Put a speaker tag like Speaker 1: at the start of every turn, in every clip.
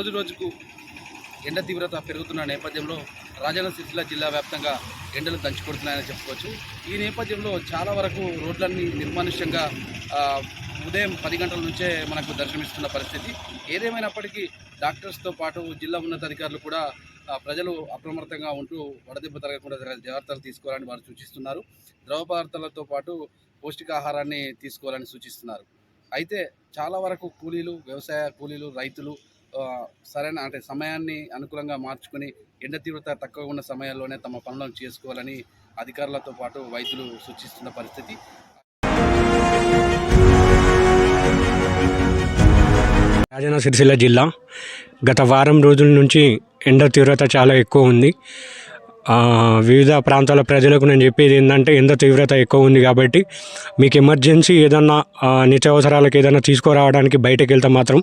Speaker 1: రోజు రోజుకు ఎండ తీవ్రత పెరుగుతున్న నేపథ్యంలో రాజన్న సిరిసిల్ల జిల్లా వ్యాప్తంగా ఎండలు దంచుకొడుతున్నాయని చెప్పుకోవచ్చు. ఈ నేపథ్యంలో చాలా వరకు రోడ్లన్నీ నిర్మానుష్యంగా ఉదయం పది గంటల నుంచే మనకు దర్శనమిస్తున్న పరిస్థితి. ఏదేమైనప్పటికీ డాక్టర్స్తో పాటు జిల్లా ఉన్నతాధికారులు కూడా ప్రజలు అప్రమత్తంగా ఉంటూ వడదెబ్బ తరగకుండా జాగ్రత్తలు తీసుకోవాలని వారు సూచిస్తున్నారు. ద్రవ పదార్థాలతో పాటు పౌష్టికాహారాన్ని తీసుకోవాలని సూచిస్తున్నారు. అయితే చాలా వరకు కూలీలు వ్యవసాయ కూలీలు రైతులు సరైన అంటే సమయాన్ని అనుకూలంగా మార్చుకొని ఎండ తీవ్రత తక్కువ ఉన్న సమయాల్లోనే తమ పనులను చేసుకోవాలని అధికారులతో పాటు వైద్యులు సూచిస్తున్న పరిస్థితి.
Speaker 2: రాజన్న సిరిసిల్ల జిల్లా గత వారం రోజుల నుంచి ఎండ తీవ్రత చాలా ఎక్కువ ఉంది. వివిధ ప్రాంతాల ప్రజలకు నేను చెప్పేది ఏంటంటే ఎండ తీవ్రత ఎక్కువ ఉంది కాబట్టి మీకు ఎమర్జెన్సీ ఏదన్నా నిత్యావసరాలకు ఏదైనా తీసుకురావడానికి బయటకు వెళ్తే మాత్రం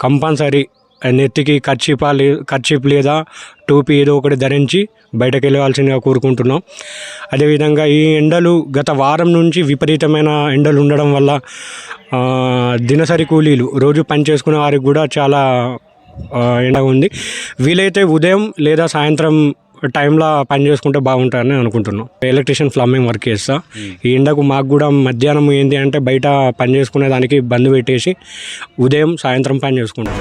Speaker 2: కంపల్సరీ నెత్తికి కర్చీపా లే కర్చీప్ లేదా టోపీ ఏదో ఒకటి ధరించి బయటకు వెళ్ళవలసిందిగా కోరుకుంటున్నాం. అదేవిధంగా ఈ ఎండలు గత వారం నుంచి విపరీతమైన ఎండలు ఉండడం వల్ల దినసరి కూలీలు రోజు పని చేసుకునే వారికి కూడా చాలా ఎండ ఉంది. వీలైతే ఉదయం లేదా సాయంత్రం టైంలో పని చేసుకుంటే బాగుంటుందని అనుకుంటున్నాం. ఎలక్ట్రీషియన్ ప్లంబింగ్ వర్క్ చేస్తా. ఈ ఎండకు మాకు కూడా మధ్యాహ్నం ఏంటి అంటే బయట పని చేసుకునే దానికి బంద్ పెట్టేసి ఉదయం సాయంత్రం పని చేసుకుంటాం.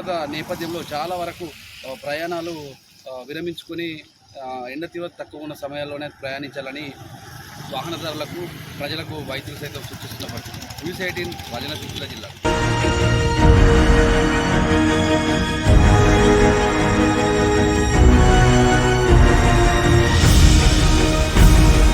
Speaker 1: తీవ్రత నేపథ్యంలో చాలా వరకు ప్రయాణాలు విరమించుకొని ఎండ తీవ్రత తక్కువ ఉన్న సమయాల్లోనే ప్రయాణించాలని వాహనదారులకు ప్రజలకు వైద్యులు సైతం సూచిస్తున్న పరిస్థితి న్యూస్ ఎయిటీన్ రాజన్న సిరిసిల్ల జిల్లా.